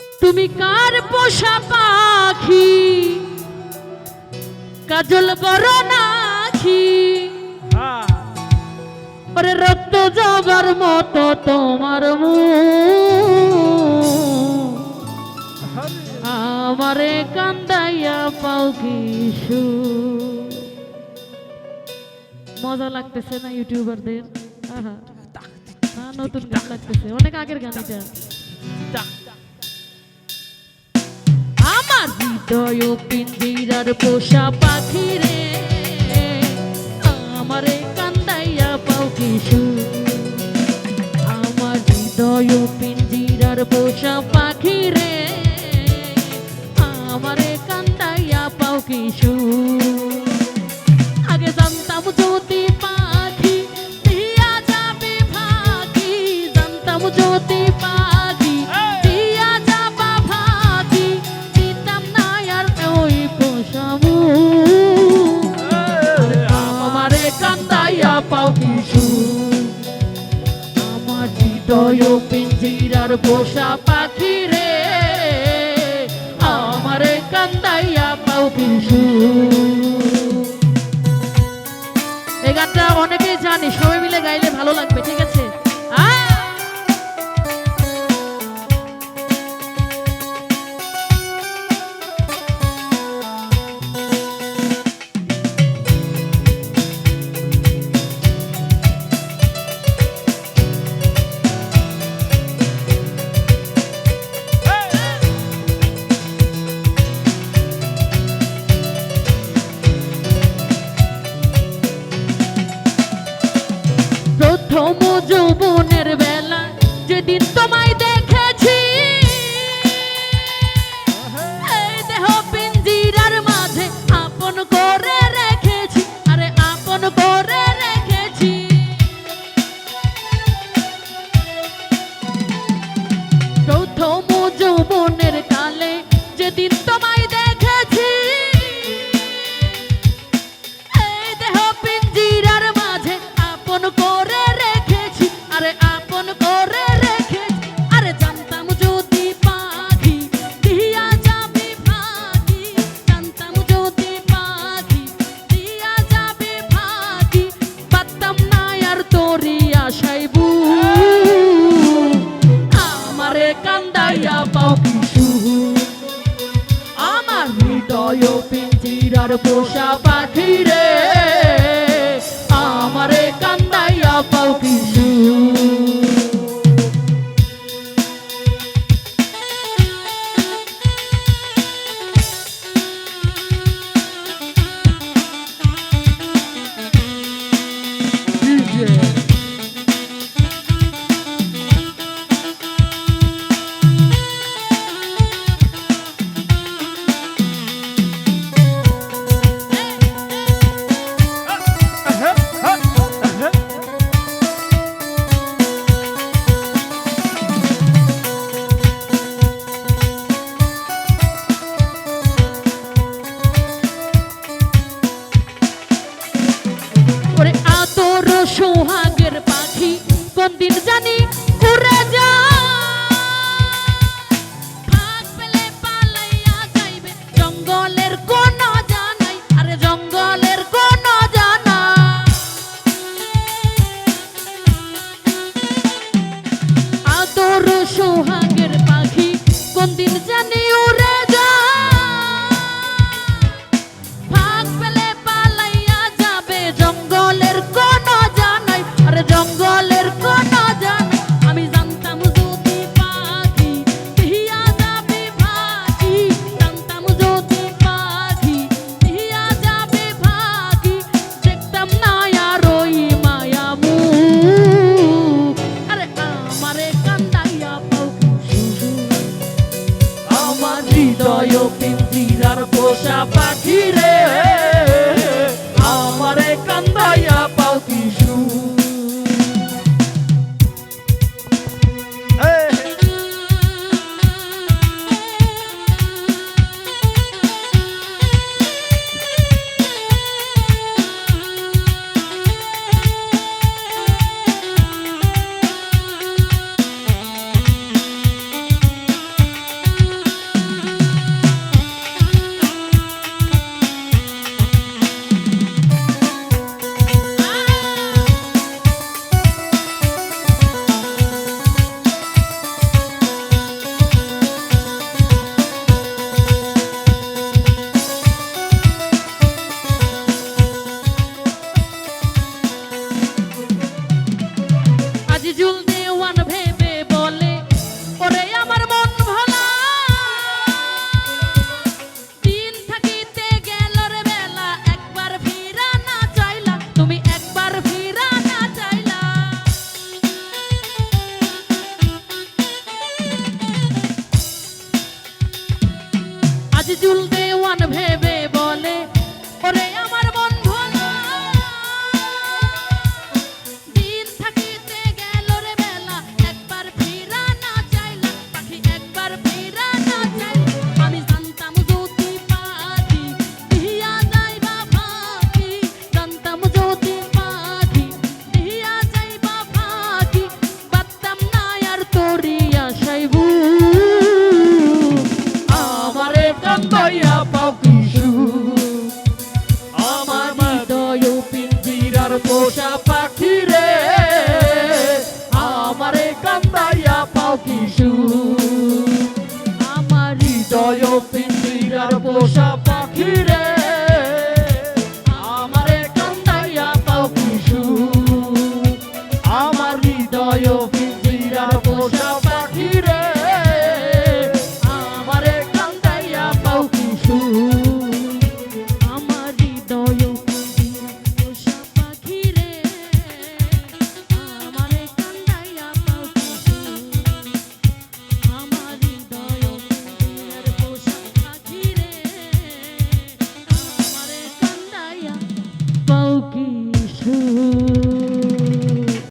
তুমি কার পোষা পাখি? কাজল বড় নাখি ওরে রক্ত জগার মতো তোমার মু আমারে কান্দাইয়া পাও কিশু মজা লাগতেছে না ইউটিউবারদের? হ্যাঁ, নতুন গান লাগতেছে। অনেক আগের গান এটা। আমার হৃদয় পিঞ্জিরার পোষা পাখি রে আমারে কান্দাইয়া পাও কিশোর ও পিঞ্জিরার পোষা পাখি রে। আমার কান্দাইয়া পাও পিসু যৌবনের বেলা। যেদিন তোমায় 多少 পাখি কোন দিন জানি Chapa Kire Peter.